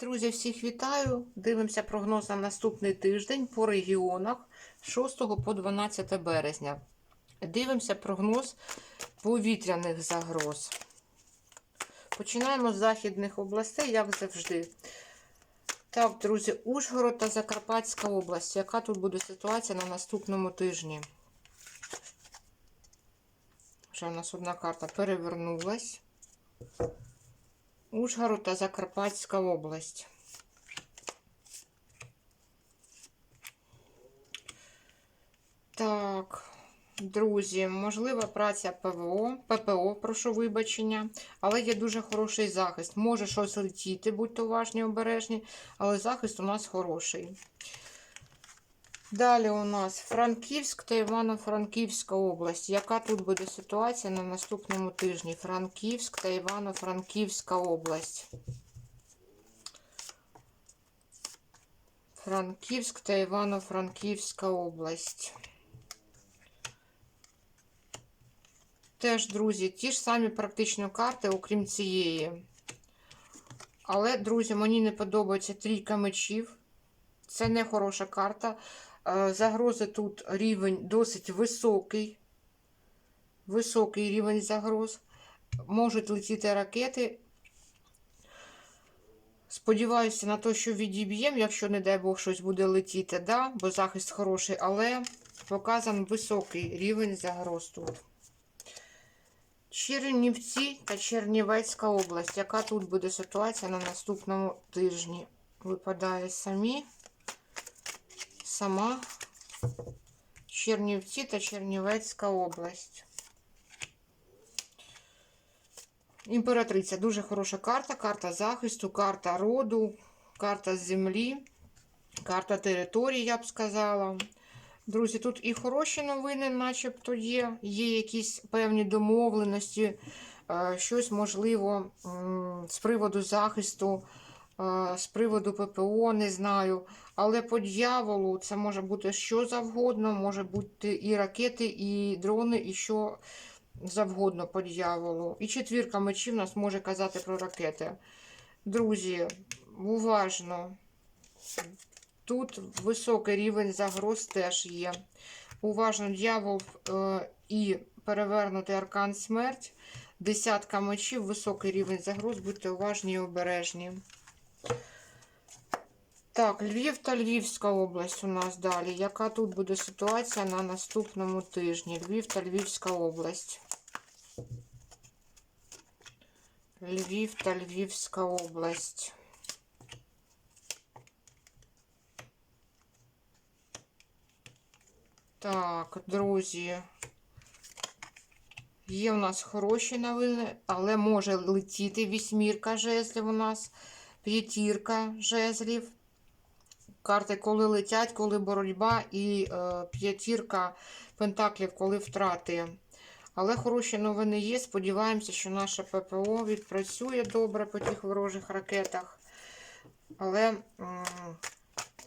Друзі, всіх вітаю. Дивимося прогноз на наступний тиждень по регіонах 6 по 12 березня. Дивимося прогноз повітряних загроз. Починаємо з західних областей, як завжди. Так, друзі, Ужгород та Закарпатська область. Яка тут буде ситуація на наступному тижні? Вже у нас одна карта перевернулась. Ужгород та Закарпатська область. Так, друзі, можлива праця ПВО, ППО, прошу вибачення, але є дуже хороший захист. Може щось летіти, будьте уважні, обережні, але захист у нас хороший. Далі у нас Франківськ та Івано-Франківська область. Яка тут буде ситуація на наступному тижні? Франківськ та Івано-Франківська область. Франківськ та Івано-Франківська область. Теж, друзі, ті ж самі практично карти, окрім цієї. Але, друзі, мені не подобається трійка мечів. Це не хороша карта. Загрози тут рівень досить високий. Високий рівень загроз. Можуть летіти ракети. Сподіваюся на те, що відіб'ємо, якщо, не дай Бог, щось буде летіти, да? бо захист хороший, але показан високий рівень загроз тут. Чернівці та Чернівецька область. Яка тут буде ситуація на наступному тижні? Випадає самі сама Чернівці та Чернівецька область. Імператриця дуже хороша карта, карта захисту, карта роду, карта землі, карта території, я б сказала. Друзі, тут і хороші новини, начебто є. Є якісь певні домовленості, е, щось можливо з приводу захисту з приводу ППО, не знаю. Але по дьяволу це може бути що завгодно, може бути і ракети, і дрони, і що завгодно по дьяволу. І четвірка мечів нас може казати про ракети. Друзі, уважно. Тут високий рівень загроз теж є. Уважно, дьявол е, і перевернутий аркан смерть. Десятка мечів, високий рівень загроз, будьте уважні і обережні. Так, Львів та Львівська область у нас далі. Яка тут буде ситуація на наступному тижні? Львів та Львівська область. Львів та Львівська область. Так, друзі. Є у нас хороші новини, але може летіти вісьмірка жезлів у нас, п'ятірка жезлів. Карти, коли летять, коли боротьба, і е, п'ятірка пентаклів, коли втрати. Але хороші новини є. Сподіваємося, що наша ППО відпрацює добре по тих ворожих ракетах. Але м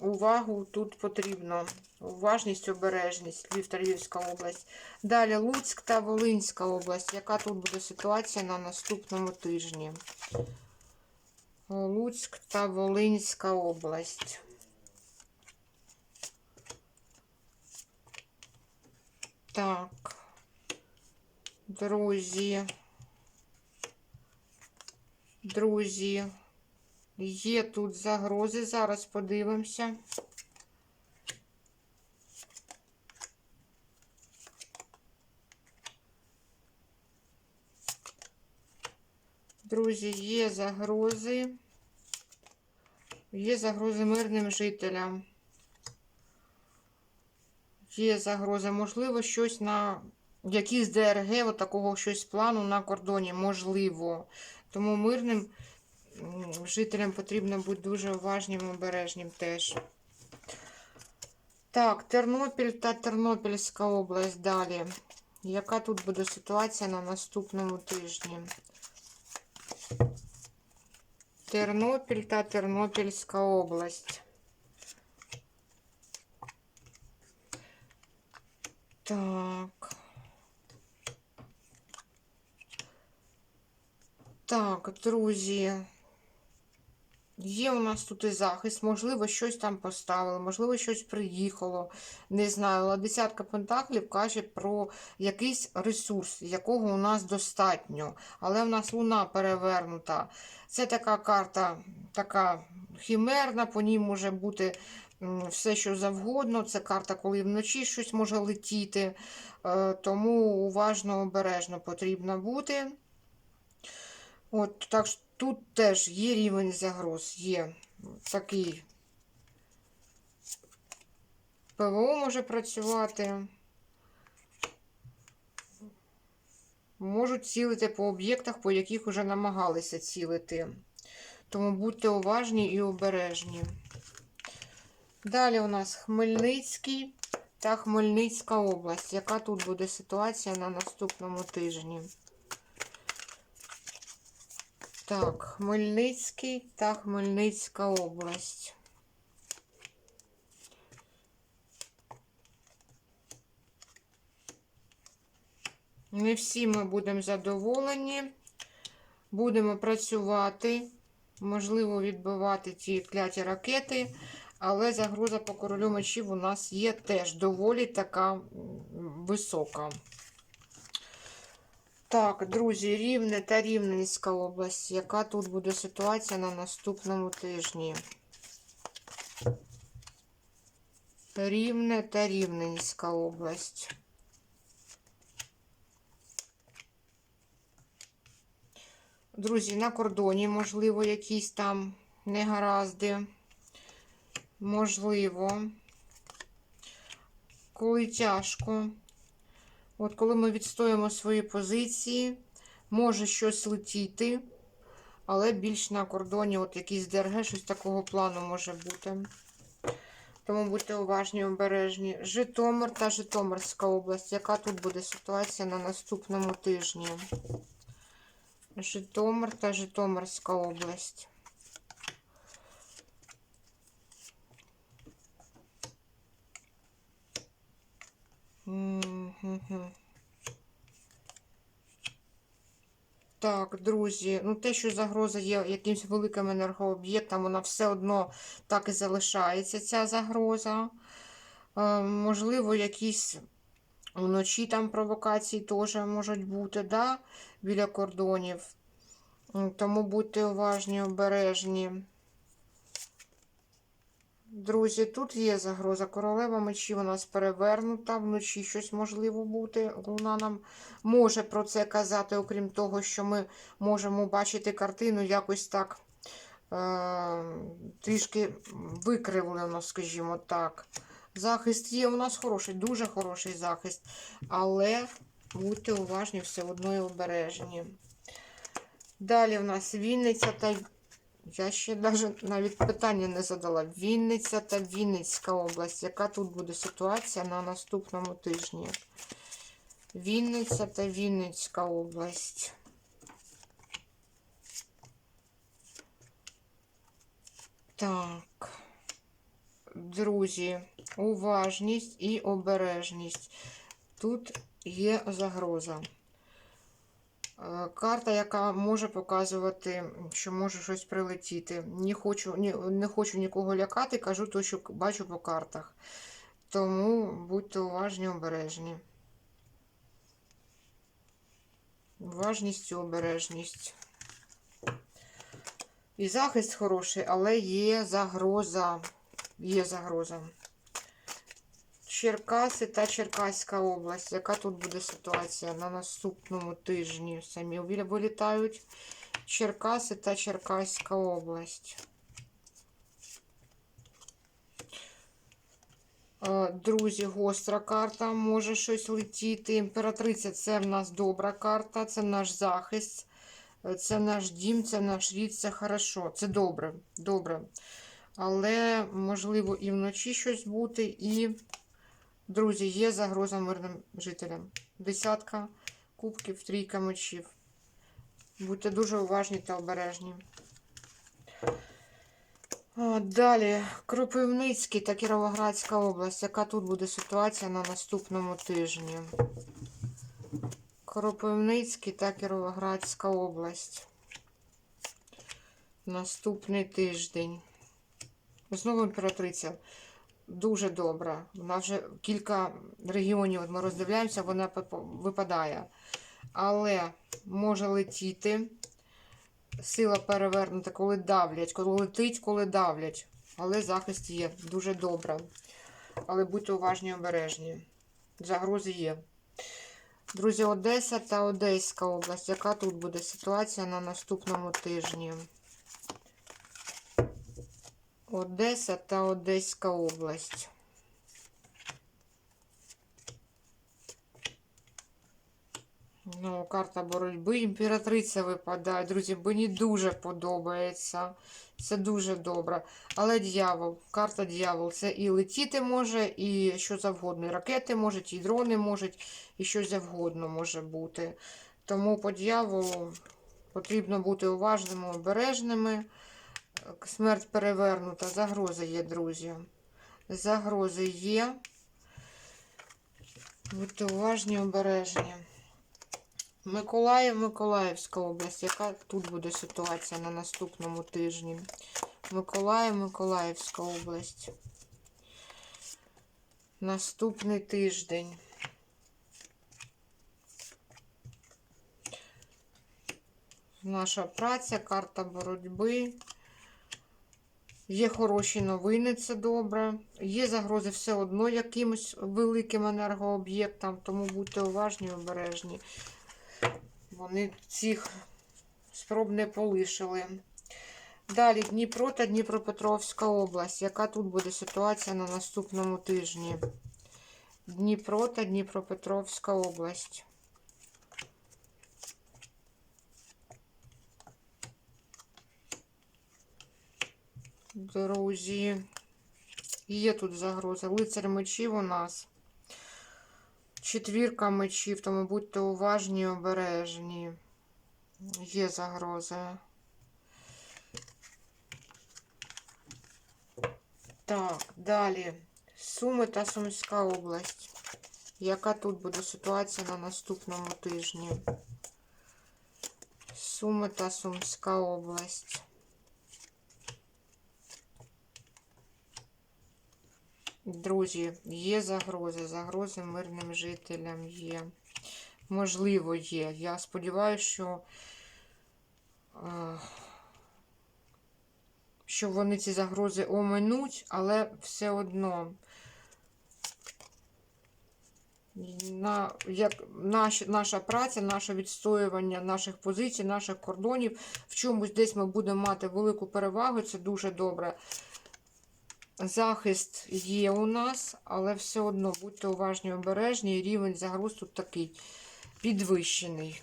увагу тут потрібно. Уважність, обережність, Львів та Львівська область. Далі Луцьк та Волинська область. Яка тут буде ситуація на наступному тижні? Луцьк та Волинська область. Так, друзі. Друзі, є тут загрози. Зараз подивимося. Друзі, є загрози. Є загрози мирним жителям. Є загроза. Можливо, щось на якийсь ДРГ, от такого щось плану на кордоні. Можливо. Тому мирним жителям потрібно бути дуже уважним і обережним теж. Так, Тернопіль та Тернопільська область далі. Яка тут буде ситуація на наступному тижні? Тернопіль та Тернопільська область. Так. Так, друзі. Є у нас тут і захист, можливо, щось там поставили, можливо, щось приїхало. Не знаю, але десятка пентаклів каже про якийсь ресурс, якого у нас достатньо. Але в нас луна перевернута. Це така карта, така хімерна, по ній може бути все, що завгодно. Це карта, коли вночі щось може летіти. Е, Тому уважно, обережно потрібно бути. От, так тут теж є рівень загроз, є такий. ПВО може працювати. Можуть цілити по об'єктах, по яких вже намагалися цілити. Тому будьте уважні і обережні. Далі у нас Хмельницький та Хмельницька область. Яка тут буде ситуація на наступному тижні? Так, Хмельницький та Хмельницька область. Не всі ми будемо задоволені. Будемо працювати, можливо, відбивати ті кляті ракети, але загроза по королю мечів у нас є теж доволі така висока. Так, друзі, Рівне та Рівненська область. Яка тут буде ситуація на наступному тижні? Рівне та Рівненська область. Друзі, на кордоні, можливо, якісь там негаразди. Можливо. Коли тяжко. От коли ми відстоїмо свої позиції, може щось летіти, але більш на кордоні, от якийсь ДРГ, щось такого плану може бути. Тому будьте уважні, обережні. Житомир та Житомирська область. Яка тут буде ситуація на наступному тижні? Житомир та Житомирська область. Так, друзі, ну те, що загроза є якимось великим енергооб'єктом, вона все одно так і залишається, ця загроза. Е, можливо, якісь вночі там провокації теж можуть бути, да, біля кордонів. Тому будьте уважні, обережні. Друзі, тут є загроза. Королева мечів у нас перевернута. Вночі щось можливо бути. Луна нам може про це казати, окрім того, що ми можемо бачити картину якось так е- трішки викривлено, скажімо так. Захист є у нас хороший, дуже хороший захист. Але будьте уважні, все одно і обережні. Далі в нас Вінниця та я ще навіть, навіть питання не задала. Вінниця та Вінницька область. Яка тут буде ситуація на наступному тижні? Вінниця та Вінницька область. Так. Друзі, уважність і обережність. Тут є загроза. Е, Карта, яка може показувати, що може щось прилетіти. Не хочу, ні, не хочу нікого лякати, кажу те, що бачу по картах. Тому будьте уважні, обережні. Уважність і обережність. І захист хороший, але є загроза. Є загроза. Черкаси та Черкаська область. Яка тут буде ситуація на наступному тижні? Самі вилітають. Черкаси та Черкаська область. Е, Друзі, гостра карта, може щось летіти. Імператриця це в нас добра карта, це наш захист, е, це наш дім, це наш рід, це хорошо, це добре, добре. Але можливо і вночі щось бути, і Друзі, є загроза мирним жителям. Десятка кубків, трійка мечів. Будьте дуже уважні та обережні. Далі, Кропивницький та Кіровоградська область. Яка тут буде ситуація на наступному тижні? Кропивницький та Кіровоградська область. Наступний тиждень. Знову імператриця. Дуже добра. Вона вже кілька регіонів от ми роздивляємося, вона випадає. Але може летіти. Сила перевернута, коли давлять, коли летить, коли давлять. Але захист є. Дуже добре. Але будьте уважні і обережні. Загрози є. Друзі, Одеса та Одеська область. Яка тут буде ситуація на наступному тижні? Одеса та Одеська область. Ну, карта боротьби. Імператриця випадає. Друзі, мені дуже подобається. Це дуже добре. Але дьявол, карта дьявол. Це і летіти може, і що завгодно. І ракети можуть, і дрони можуть, і що завгодно може бути. Тому по дьяволу потрібно бути уважними, обережними. Смерть перевернута. Загрози є, друзі. Загрози є. Будьте уважні, обережні. Миколаїв, Миколаївська область. Яка тут буде ситуація на наступному тижні? Миколаїв, Миколаївська область. Наступний тиждень. Наша праця, карта боротьби. Є хороші новини, це добре. Є загрози все одно якимось великим енергооб'єктам, тому будьте уважні і обережні. Вони цих спроб не полишили. Далі Дніпро та Дніпропетровська область. Яка тут буде ситуація на наступному тижні? Дніпро та Дніпропетровська область. Друзі, є тут загроза. Лицар мечів у нас. Четвірка мечів, тому будьте уважні і обережні. Є загроза. Так, далі. Суми та Сумська область. Яка тут буде ситуація на наступному тижні? Суми та Сумська область. Друзі, є загрози, загрози мирним жителям є. Можливо, є. Я сподіваюся, що, е, що вони ці загрози оминуть, але все одно. На, як наш, наша праця, наше відстоювання наших позицій, наших кордонів, в чомусь десь ми будемо мати велику перевагу, це дуже добре. Захист є у нас, але все одно будьте уважні, обережні, рівень загроз тут такий підвищений.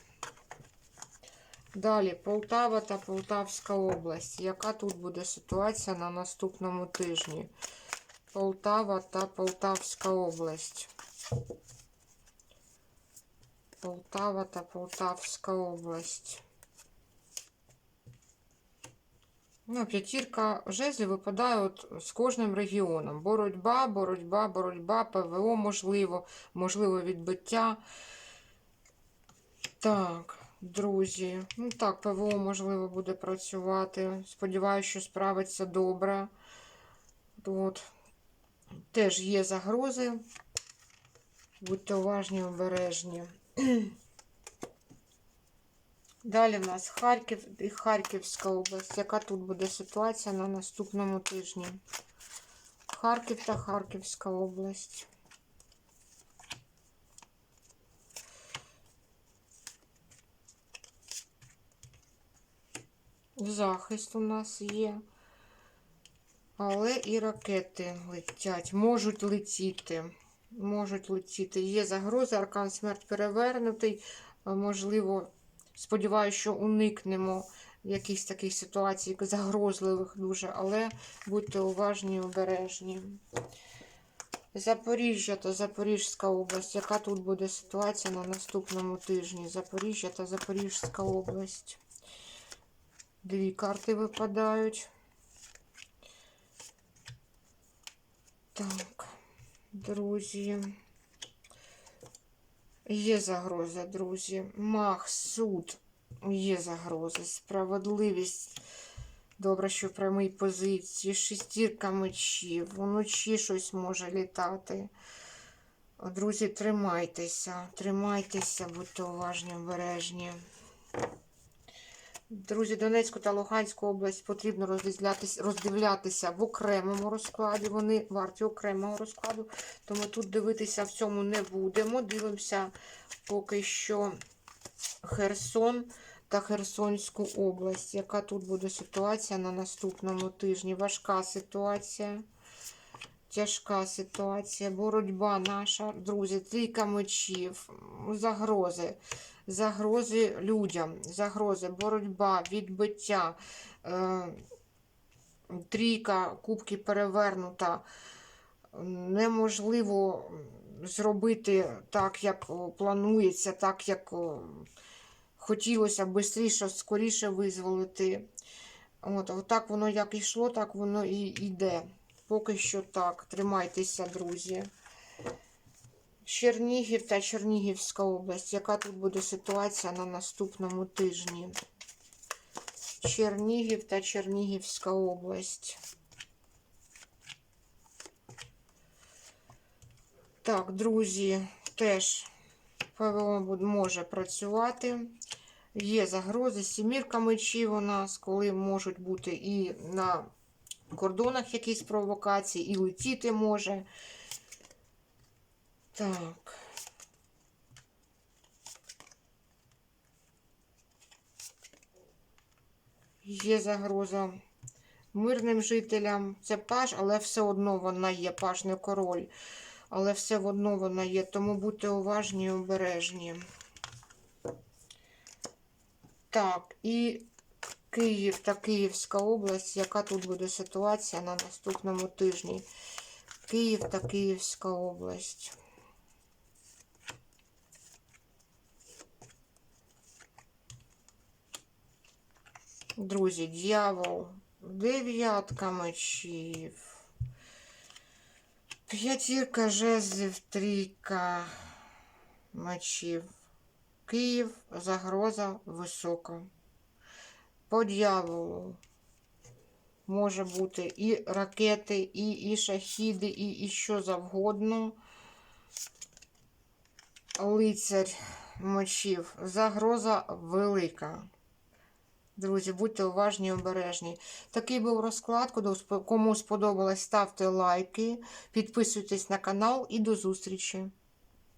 Далі Полтава та Полтавська область. Яка тут буде ситуація на наступному тижні? Полтава та Полтавська область. Полтава та Полтавська область. Ну, п'ятірка жезлів випадає от з кожним регіоном. Боротьба, боротьба, боротьба, ПВО можливо, можливо відбиття. Так, друзі. Ну так, ПВО можливо буде працювати. Сподіваюся, що справиться добре. От. Теж є загрози. Будьте уважні, обережні. Далі в нас Харків і Харківська область. Яка тут буде ситуація на наступному тижні? Харків та Харківська область. Захист у нас є. Але і ракети летять. Можуть летіти. Можуть летіти. Є загроза, аркан смерть перевернутий. Можливо, Сподіваюся, що уникнемо якихось таких ситуацій, загрозливих дуже, але будьте уважні і обережні. Запоріжжя та Запорізька область. Яка тут буде ситуація на наступному тижні? Запоріжжя та Запорізька область. Дві карти випадають. Так, друзі. Є загроза, друзі. Мах, суд. Є загроза. Справедливість Добре, що в прямій позиції. Шестірка мечів. Вночі щось може літати. Друзі, тримайтеся, тримайтеся, будьте уважні, обережні. Друзі, Донецьку та Луганську область потрібно роздивлятися, в окремому розкладі. Вони варті окремого розкладу, тому тут дивитися в цьому не будемо. Дивимося поки що Херсон та Херсонську область. Яка тут буде ситуація на наступному тижні? Важка ситуація. Тяжка ситуація, боротьба наша, друзі, трійка мечів, загрози, загрози людям, загрози, боротьба, відбиття, е, трійка кубки перевернута. Неможливо зробити так, як планується, так, як хотілося швидше, скоріше визволити. От, отак воно як йшло, так воно і йде. Поки що так. Тримайтеся, друзі. Чернігів та Чернігівська область. Яка тут буде ситуація на наступному тижні? Чернігів та Чернігівська область. Так, друзі, теж ПВО може працювати. Є загрози. Сімірка мечів у нас, коли можуть бути і на кордонах якісь провокації, і летіти може. Так. Є загроза мирним жителям. Це паж, але все одно вона є, паж не король. Але все одно вона є, тому будьте уважні і обережні. Так, і Київ та Київська область. Яка тут буде ситуація на наступному тижні? Київ та Київська область. Друзі, дьявол, дев'ятка мечів, п'ятірка жезлів, трійка мечів. Київ, загроза висока. По дьяволу може бути і ракети, і, і шахіди, і, і що завгодно. Лицарь мечів. Загроза велика. Друзі, будьте уважні і обережні. Такий був розклад. Кому сподобалось, ставте лайки, підписуйтесь на канал і до зустрічі!